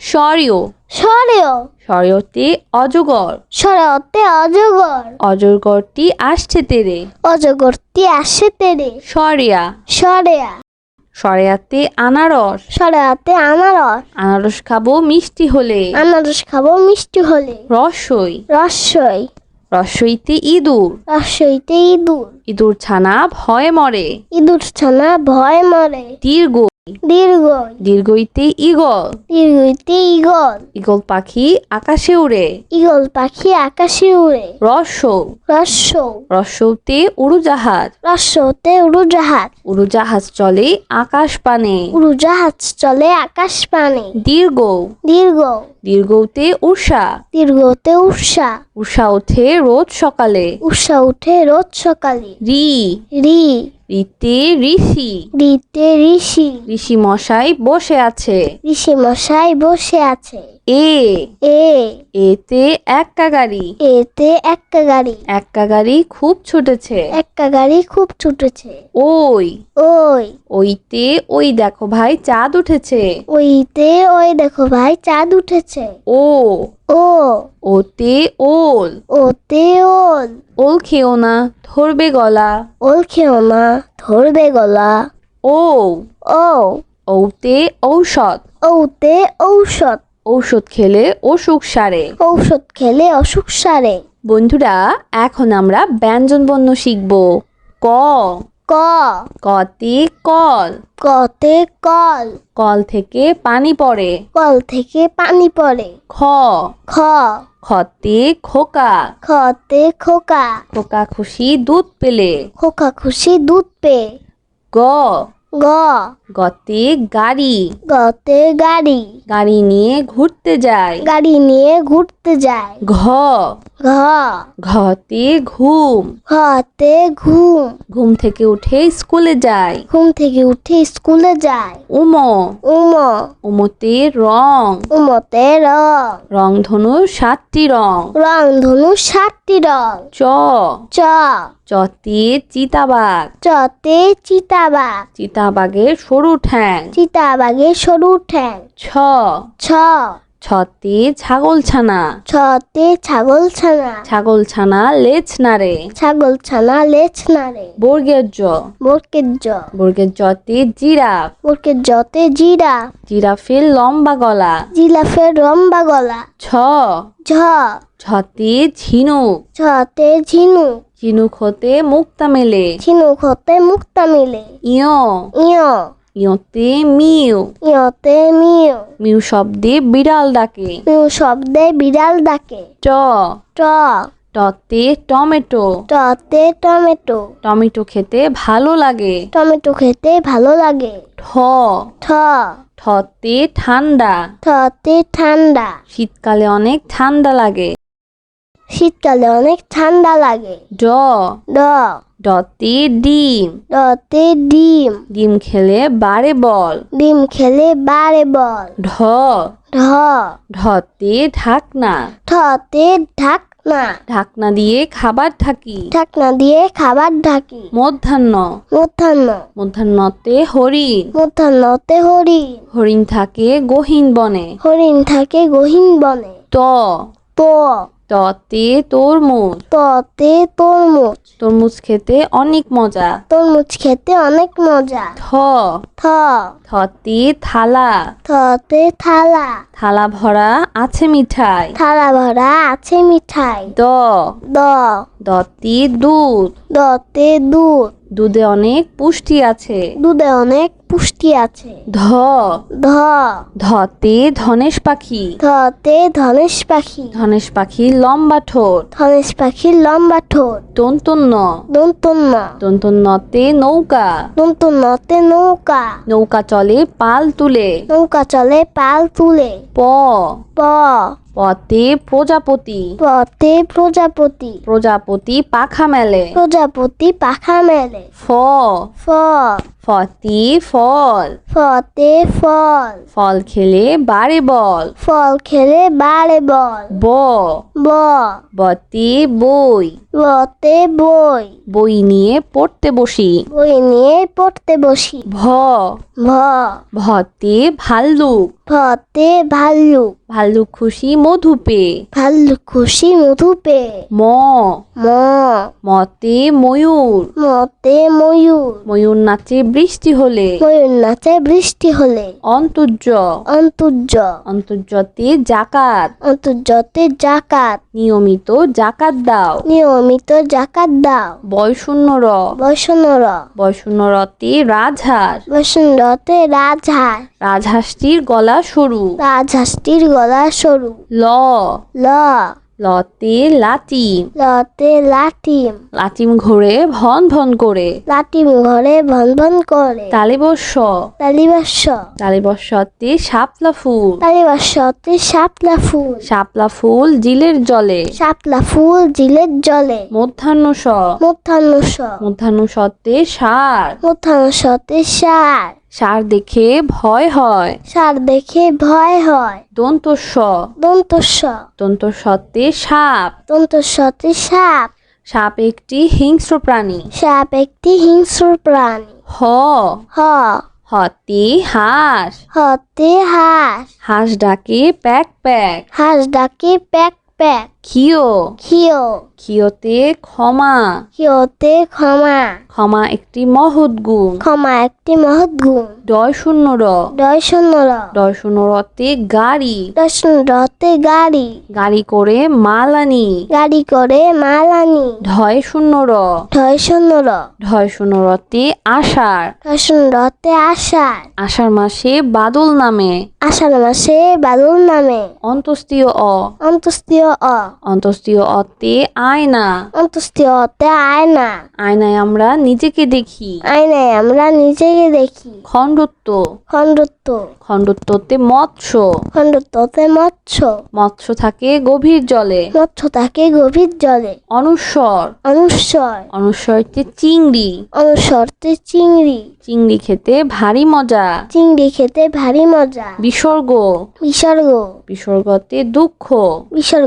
স্বরীয়। সরেও স্বরীয়তে অজগর। সরতে অজগর। অজগরটি আসছে তেরে। অজগরটি আসে তেরে। সরিয়া। সরেয়া। সরেয়াতে আনারস। সরেয়াতে আনারস। আনারস খাব মিষ্টি হলে। আনারস খাব মিষ্টি হলে। রসই। রসই। রসইতে ইঁদুর। রসইতে ইঁদুর। ইঁদুর ছানা ভয়ে মরে। ইঁদুর ছানা ভয় মরে। দীর্ঘ। দীর্ঘই দীর্ঘইতে ইগল দীর্ঘইতে ইগল ইগল পাখি আকাশে উড়ে। ইগল পাখি আকাশে উড়ে। রসৌ রস্য রসৌতে উড়োজাহাজ। রস্যতে উড়োজাহাজ। উড়োজাহাজ চলে আকাশ পানে উড়োজাহাজ চলে আকাশ পানে দীর্ঘ। দীর্ঘ। দীর্ঘতে উষা। দীর্ঘতে উষা। উষা ওঠে রোজ সকালে। উষা উঠে রোজ সকালে। রি। রি। রিতে ঋষি। রিতে ঋষি। ঋষি মশাই বসে আছে। ঋষি মশাই বসে আছে। এ। এ। এতে এক্কা গাড়ি। এতে একটা গাড়ি। এক্কা গাড়ি খুব ছুটেছে। একটা গাড়ি খুব ছুটেছে। ওই। ওই। ওইতে ওই দেখো ভাই চাঁদ উঠেছে। ওইতে ওই দেখো ভাই চাঁদ উঠেছে। ও। ও। ওতে ওল। ওতে ওল। ওল খেও না ধরবে গলা। ওল খেও না ধরবে গলা। ও। ও। ওতে ঔষধ। ওতে ঔষধ। ঔষধ খেলে অসুখ সারে। ঔষধ খেলে অসুখ সারে। বন্ধুরা এখন আমরা ব্যঞ্জন বর্ণ শিখব। ক। ক। কতে কল। কতে কল। কল থেকে পানি পড়ে। কল থেকে পানি পড়ে। খ। খ। খতে খোকা। খতে খোকা। খোকা খুশি দুধ পেলে। খোকা খুশি দুধ পে গ। গ। গতে গাড়ি। গতে গাড়ি। গাড়ি নিয়ে ঘুরতে যায়। গাড়ি নিয়ে ঘুরতে যায়। ঘ। ঘ। ঘতে ঘুম। ঘতে ঘুম। ঘুম থেকে উঠে স্কুলে যায়। ঘুম থেকে উঠে স্কুলে যায়। উম। উম। উমতে রং। উমতে রং। রং ধনু সাতটি রং। রং ধনু সাতটি রং। চ। চ। চতে চিতাবাঘ। চতে চিতাবা চিতাবাঘের সরু ঠ্যাং। চিতাবাগে সরু ঠ্যাং। ছ। ছ। ছতে ছাগল ছানা ছতে ছাগল ছানা ছাগল ছানা লেজ নাড়ে ছাগল ছানা লেছ নারে বর্গের জ বরকের জ বর্গের জতে জিরাফ। বরকের জতে জিরা জিরাফের লম্বা গলা। জিলাফের লম্বা গলা। ছ ঝ। ছতে ঝিনুক। ঝতে ঝিনুক। ঝিনুক হতে মুক্তা মেলে ঝিনুক হতে মুক্তা মেলে ইয় ইয় ইয়তে মিউ ইয়তে মিউ মিউ শব্দে বিড়াল ডাকে মিউ শব্দে বিড়াল ডাকে ট ট টতে টমেটো টতে টমেটো টমেটো খেতে ভালো লাগে টমেটো খেতে ভালো লাগে ঠ ঠ ঠতে ঠান্ডা ঠতে ঠান্ডা শীতকালে অনেক ঠান্ডা লাগে শীতকালে অনেক ঠান্ডা লাগে। ড। ড। ডতে ডিম। ডতে ডিম। ডিম খেলে বাড়ে বল। ডিম খেলে বারে বল। ঢ। ঢ। ঢতে ঢাকনা। ঠতে ঢাকনা। ঢাকনা দিয়ে খাবার থাকি ঢাকনা দিয়ে খাবার ঢাকি। মধ্যাহ্ন। মধ্যাহ্ন। মধ্যাহ্নতে হরিণ। মধ্যাহ্নতে হরিণ। হরিণ থাকে গহীন বনে। হরিণ থাকে গহীন বনে। ত। ত। ততে তরমুজ ততে তরমুজ তরমুজ খেতে অনেক মজা। তরমুজ খেতে অনেক মজা। থ থ থতে থালা। থতে থালা। থালা ভরা আছে মিঠাই। থালা ভরা আছে মিঠাই। দ। দ। দতে দুধ। দতে দুধ। দুধে অনেক পুষ্টি আছে। দুধে অনেক পুষ্টি আছে। ধ। ধ। ধতে ধনেশ পাখি। ধতে ধনেশ পাখি। ধনেশ পাখির লম্বা ঠোঁট। ধনেশ পাখির লম্বা ঠোঁট। তন্তন্য দন্তন্য। তন্তন্যতে নৌকা। দন্তন্যতে নৌকা। নৌকা চলে পাল তুলে। নৌকা চলে পাল তুলে। প। প। পতে প্রজাপতি। পতে প্রজাপতি। প্রজাপতি পাখা মেলে। প্রজাপতি পাখা মেলে। ফ। ফ। ফতি ফল। ফতে ফল। ফল খেলে বাড়ে বল। ফল খেলে বাড়ে বল। ব। ব। বতে বই। বতে বই। বই নিয়ে পড়তে বসি। বই নিয়ে পড়তে বসি। ভ। ভ। ভতে ভাল্লুক। ভতে ভাল্লুক। ভাল্লুক খুশি মধু পে। ভালো খুশি মধু পে। ম। ম। মতে ময়ূর। মতে ময়ূর। ময়ূর নাচে বৃষ্টি হলে। ময়ূর নাচে বৃষ্টি হলে। অন্তর্য। অন্তর্য। অন্তর্যতে জাকাত। অন্তর্যতে জাকাত। নিয়মিত জাকাত দাও। নিয়মিত জাকাত দাও। বয়শূন্য র। বৈষ্ণর বয়শূন্য রতে রাজহাঁস রতে রাজহাঁস রাজহাঁসটির গলা সরু। রাজহাঁসটির গলা সরু। ল। ল। লতে লাটিম লতে লাটিম লাটিম ঘোরে ভন ভন করে। লাটিম ঘরে ভন ভন করে। তালিবস্য তালিবাস তালিবস্যতে শাপলা ফুল। তালিবাসতে শাপলা ফুল। শাপলা ফুল জিলের জলে। শাপলা ফুল জিলের জলে। মধ্যাহ্ন স মধ্যাহ্ন স মধ্যাহ্ন সতে সার। মধ্যাহ্ন সতে সার। সার দেখে ভয় হয়। সার দেখে ভয় হয়। দন্ত স দন্ত স দন্ত সতে সাপ। দন্ত সতে সাপ। সাপ একটি হিংস্র প্রাণী। সাপ একটি হিংস্র প্রাণী। হ। হ। হতে হাঁস। হতে হাঁস। হাঁস ডাকে প্যাক প্যাক। হাঁস ডাকে প্যাক প্যাক খিও খিও খিওতে ক্ষমা। খিওতে ক্ষমা। ক্ষমা একটি মহৎ গুণ। ক্ষমা একটি মহৎ গুণ। ডয় শূন্য র। ডয় শূন্য র। ডয় শূন্য রতে গাড়ি। দর্শন রথে গাড়ি। গাড়ি করে মাল আনি গাড়ি করে মাল আনি ঢয় শূন্য র। ঢয় শূন্য র। ঢয় শূন্য রতে আষাঢ়। দর্শন রথে আষাঢ়। আষাঢ় মাসে বাদল নামে। আষাঢ় মাসে বাদল নামে। অন্তস্তীয় অ। অন্তস্তীয় অ। অতে আয়না। অন্তস্তীয় অতে আয়না। আয়নায় আমরা নিজেকে দেখি। আয়নায় আমরা নিজেকে দেখি। খণ্ডত্ব। খণ্ডত্ব। খণ্ডত্বতে মৎস্য। খণ্ডত্বতে মৎস্য। মৎস্য থাকে গভীর জলে। মৎস্য থাকে গভীর জলে। অনুস্বর অনুস্বর অনুস্বরতে চিংড়ি। অনুস্বরতে চিংড়ি। চিংড়ি খেতে ভারী মজা। চিংড়ি খেতে ভারী মজা। বিসর্গ। বিসর্গ। বিসর্গতে দুঃখ।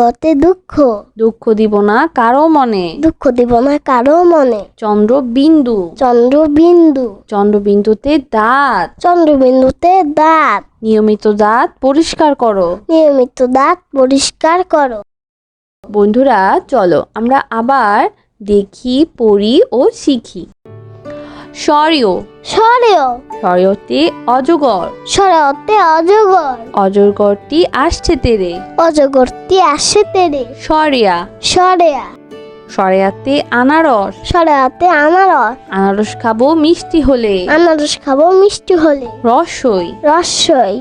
বিসর্গতে দুঃখ। দুঃখ দিব না কারও মনে। দুঃখ দিব না কারও মনে। চন্দ্র বিন্দু চন্দ্র চন্দ্রবিন্দু। চন্দ্রবিন্দুতে দাঁত। চন্দ্রবিন্দুতে দাঁত। নিয়মিত দাঁত পরিষ্কার করো। নিয়মিত দাঁত পরিষ্কার করো। বন্ধুরা চলো আমরা আবার দেখি পড়ি ও শিখি। স্বরীয়। সরেও স্বরীয়তে অজগর। সরতে অজগর। অজগরটি আসছে তেরে। অজগরটি আসে তেরে। সরিয়া। সরেয়া। সরেয়াতে আনারস। সরেয়াতে আনারস। আনারস খাব মিষ্টি হলে। আনারস খাব মিষ্টি হলে। রসই। রসই।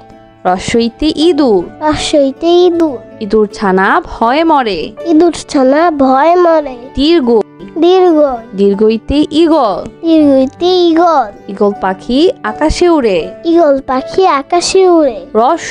রসইতে ইঁদুর। রসইতে ইঁদুর। ইঁদুর ছানা ভয় মরে। ইঁদুর ছানা ভয় মরে। দীর্ঘ। দীর্ঘ। দীর্ঘইতে ইগল দীর্ঘইতে ইগল ইগল পাখি আকাশে উড়ে। ইগল পাখি আকাশে উড়ে। রস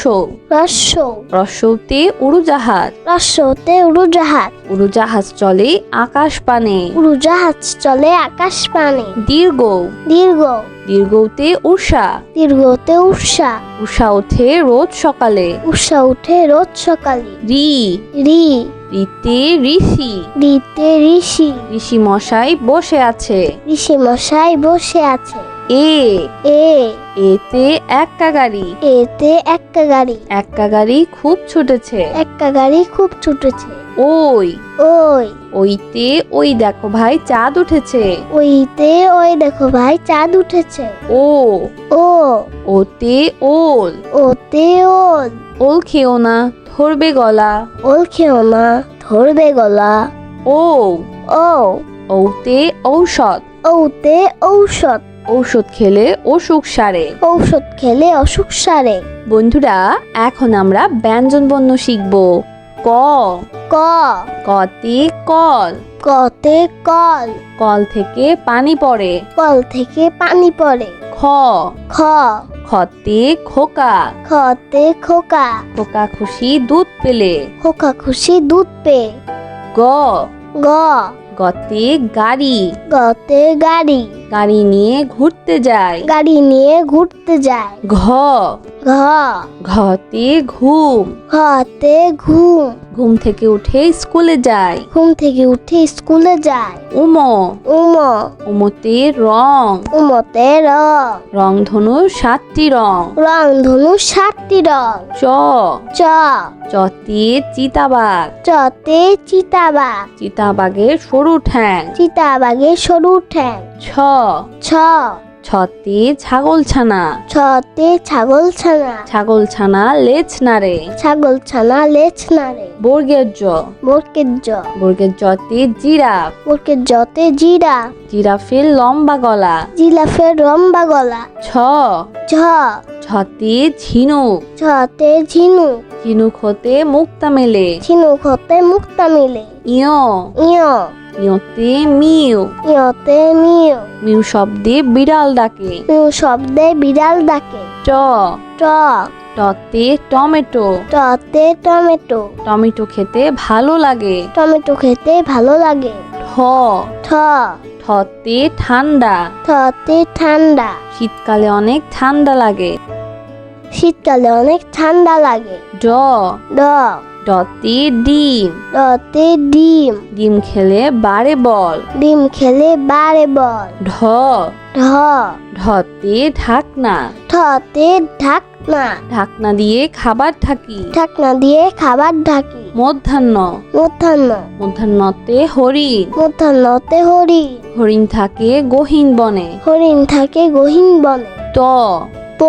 রস্য রস্যতে উড়োজাহাজ। রস্যতে উড়োজাহাজ। উড়োজাহাজ চলে আকাশ পানে উড়োজাহাজ চলে আকাশ পানে দীর্ঘ। দীর্ঘ। দীর্ঘতে উষা দীর্ঘতে উষা উষা ওঠে রোজ সকালে। উষা উঠে রোজ সকালে। রি। রি। রিতে ঋষি। ঋতে ঋষি। ঋষি মশাই বসে আছে। ঋষি মশাই বসে আছে। এ। এ। এতে একটা গাড়ি। এতে একটা গাড়ি। একটা গাড়ি খুব ছুটেছে। একটা গাড়ি খুব ছুটেছে। ওই। ওই। ওইতে ওই দেখো ভাই চাঁদ উঠেছে। ওইতে ওই দেখো ভাই চাঁদ উঠেছে। ও। ও। ওতে ওল। ওতে ওল। ওল খেও না ধরবে গলা। ওল খেও না ধরবে গলা। ও। ও। ওতে ঔষধ। ওতে ঔষধ। ঔষধ খেলে অসুখ সারে। ঔষধ খেলে অসুখ সারে। বন্ধুরা এখন আমরা ব্যঞ্জন বর্ণ শিখব। ক। ক। কতে কল। কতে কল। কল থেকে পানি পড়ে। কল থেকে পানি পড়ে। খ। খ। খতে খোকা। খতে খোকা। খোকা খুশি দুধ পেলে। খোকা খুশি দুধ পে গ। গ। গতে গাড়ি। গতে গাড়ি। গাড়ি নিয়ে ঘুরতে যায়। গাড়ি নিয়ে ঘুরতে যায়। ঘ। ঘ। ঘতে ঘুম। ঘতে ঘুম। ঘুম থেকে উঠে স্কুলে যায়। ঘুম থেকে উঠে স্কুলে যায়। উম। উম। উমতে রং। উমতে র। রংধনু সাতটি রং। রং ধনু সাতটি রং। চ। চ। চতে চিতাবাঘ। চতে চিতাবা চিতাবাঘের সরু ঠ্যাং। চিতাবাগের সরু ঠ্যাং। ছ। ছ। ছতে ছাগল ছানা ছতে ছাগল ছানা ছাগল ছানা লেজ নাড়ে ছাগল ছানা লেছ নাড়ে বর্গের জ বোরকের জ বর্গের জতে জিরাফ। বোরকের জতে জিরা জিরাফের লম্বা গলা। জিলাফের লম্বা গলা। ছ। ঝ। ছতে ঝিনুক। ঝতে ঝিনু ঝিনুক হতে মুক্তা মেলে। ঝিনুক হতে মুক্তা মিলে। ইয়। ইয়। ইয়তে মিউ। ইয়তে মিউ। মিউ শব্দে বিড়াল ডাকে। মিউ শব্দে বিড়াল ডাকে। ট। ট। টতে টমেটো। টতে টমেটো। টমেটো খেতে ভালো লাগে। টমেটো খেতে ভালো লাগে। ঠ। ঠ। ঠতে ঠান্ডা। ঠতে ঠান্ডা। শীতকালে অনেক ঠান্ডা লাগে। শীতকালে অনেক ঠান্ডা লাগে। ড। ড। ডতে ডিম। ডতে ডিম। ডিম খেলে বাড়ে বল। ডিম খেলে বারে বল। ঢ। ঢ। ঢতে ঢাকনা। ঠতে ঢাকনা। ঢাকনা দিয়ে খাবার থাকি ঢাকনা দিয়ে খাবার ঢাকি। মধ্যাহ্ন। মধ্যাহ্ন। মধ্যাহ্নতে হরিণ। মধ্যাহ্নতে হরি হরিণ থাকে গহীন বনে। হরিণ থাকে গহীন বনে। ত। ত।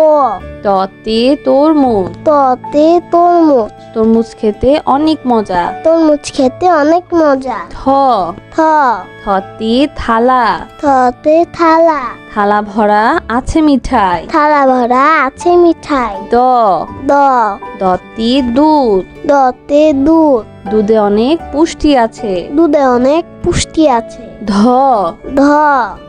ততে তরমুজ ততে তরমুজ তরমুজ খেতে অনেক মজা। তরমুজ খেতে অনেক মজা। থ। থ। থতে থালা। থতে থালা। থালা ভরা আছে মিঠাই। থালা ভরা আছে মিঠাই। দ। দ। দতে দুধ। দতে দুধ। দুধে অনেক পুষ্টি আছে। দুধে অনেক পুষ্টি আছে। ধ। ধ।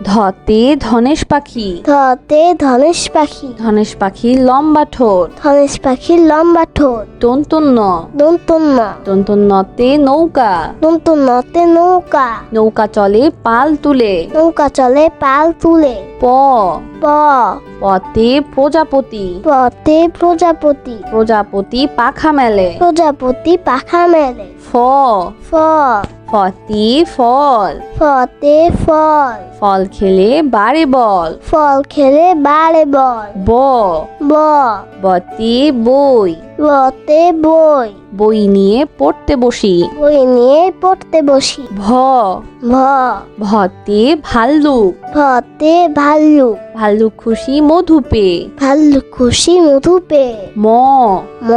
ধতে ধনেশ পাখি। ধতে ধনেশ পাখি। ধনেশ পাখির লম্বা ঠোঁট। ধনেশ পাখির লম্বা ঠোঁট। তন্তন্য দন্তন্য তন্তন্যতে নৌকা। দন্তন্যতে নৌকা। নৌকা চলে পাল তুলে। নৌকা চলে পাল তুলে। প। প। পতে প্রজাপতি। পতে প্রজাপতি। প্রজাপতি পাখা মেলে। প্রজাপতি পাখা মেলে। ফ। ফ। ফতি ফল। ফতে ফল। ফল খেলে বাড়ে বল। ফল খেলে বাড়ে বল। ব। ব। বতে বই। বতে বই। বই নিয়ে পড়তে বসি। বই নিয়ে পড়তে বসি। ভ। ভ। ভতে ভাল্লুক। ভতে ভাল্লুক। ভাল্লুক খুশি মধু পে। ভাল্লুক খুশি মধু পে। ম। ম।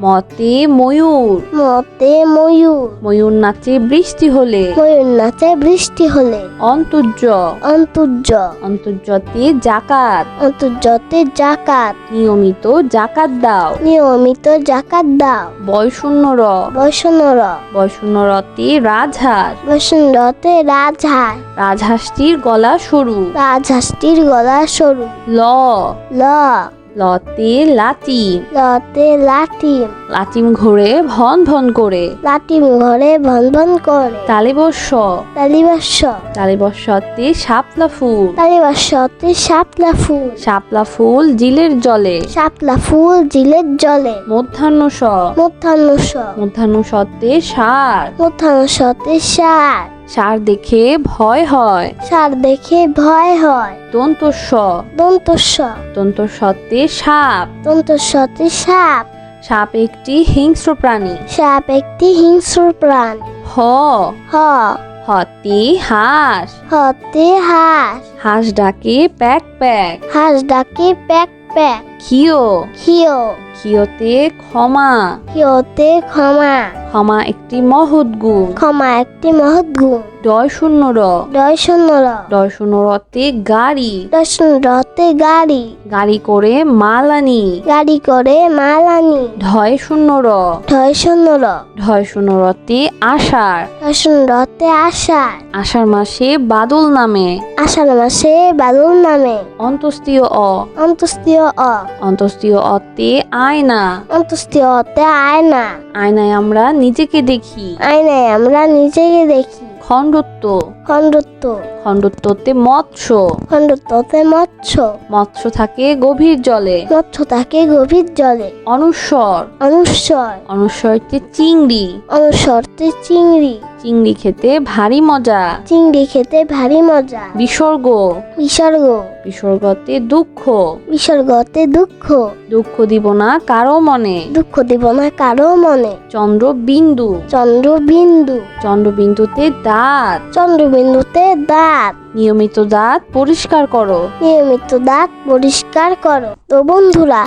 মতে ময়ূর। মতে ময়ূর। ময়ূর নাচে বৃষ্টি হলে। ময়ূর নাচে বৃষ্টি হলে। অন্তর্য। অন্তর্য। অন্তর্যতে জাকাত। অন্তর্যতে জাকাত। নিয়মিত জাকাত দাও। নিয়মিত জাকাত দাও। বয়শূন্য র। বৈষ্ণর বয়শূন্য রতে রাজহাঁস বসন্ততে রাজহাঁস রাজহাঁসটির গলা সরু। রাজহাঁসটির গলা সরু। ল। ল। লতে লাটিম লতে লাটিম লাটিম ঘোরে ভন ভন করে। লাটিম ঘরে ভন ভন করে। তালিবস্য তালিবাস্য তালিবস্যতে শাপলা ফুল। তালিবাস্যতে শাপলা ফুল। শাপলা ফুল জিলের জলে। শাপলা ফুল জিলের জলে। মধ্যাহ্ন স মধ্যাহ্ন স মধ্যাহ্ন সত্তে সার। মধ্যাহ্ন সতে সার। সার দেখে ভয় হয়। সার দেখে ভয় হয়। দন্তস্ব দন্তস্ব দন্তস্বতে সাপ। দন্তস্বতে সাপ। সাপ একটি হিংস্র প্রাণী। সাপ একটি হিংস্র প্রাণ। হ। হ। হতে হাঁস। হতে হাঁস। হাঁস ডাকে প্যাক প্যাক। হাঁস ডাকে প্যাক প্যাক। খিও খিও কিয়তে ক্ষমা। কিয়তে ক্ষমা। ক্ষমা একটি মহৎ গুণ। ক্ষমা একটি মহৎ গুণ। ডয় শূন্য র। দয় শূন্য র। ডয় শূন্য রতে গাড়ি। দয় শূন্য রতে গাড়ি। গাড়ি করে মাল আনি গাড়ি করে মাল আনি ঢয় শূন্য র। ঢয় শূন্য র। ঢয় শূন্য রতে আষাঢ়। দয় শূন্য রতে আষাঢ়। আষাঢ় মাসে বাদল নামে। আষাঢ় মাসে বাদল নামে। অন্তস্তীয় অ। অন্তস্তীয় অ। অন্তস্তীয় অতে আয়না। অন্তস্তীয় অতে আয়না। আয়নায় আমরা নিজেকে দেখি। আয়নায় আমরা নিজেকে দেখি। খণ্ডত্ব। খণ্ডত্ব। খণ্ডত্বতে মৎস্য। খণ্ডত্বতে মৎস্য। মৎস্য থাকে গভীর জলে। মৎস্য থাকে গভীর জলে। অনুস্বর অনুস্বর অনুস্বরতে চিংড়ি। অনুস্বরতে চিংড়ি। চিংড়ি খেতে ভারী মজা। চিংড়ি খেতে ভারী মজা। বিসর্গ। বিসর্গ। বিসর্গতে দুঃখ। বিসর্গতে দুঃখ। দুঃখ দিব না কারও মনে। দুঃখ দিব না কারও মনে। চন্দ্র বিন্দু চন্দ্র চন্দ্রবিন্দু। চন্দ্রবিন্দুতে দাঁত। চন্দ্রবিন্দুতে দাঁত। নিয়মিত দাঁত পরিষ্কার করো। নিয়মিত দাঁত পরিষ্কার করো। তো বন্ধুরা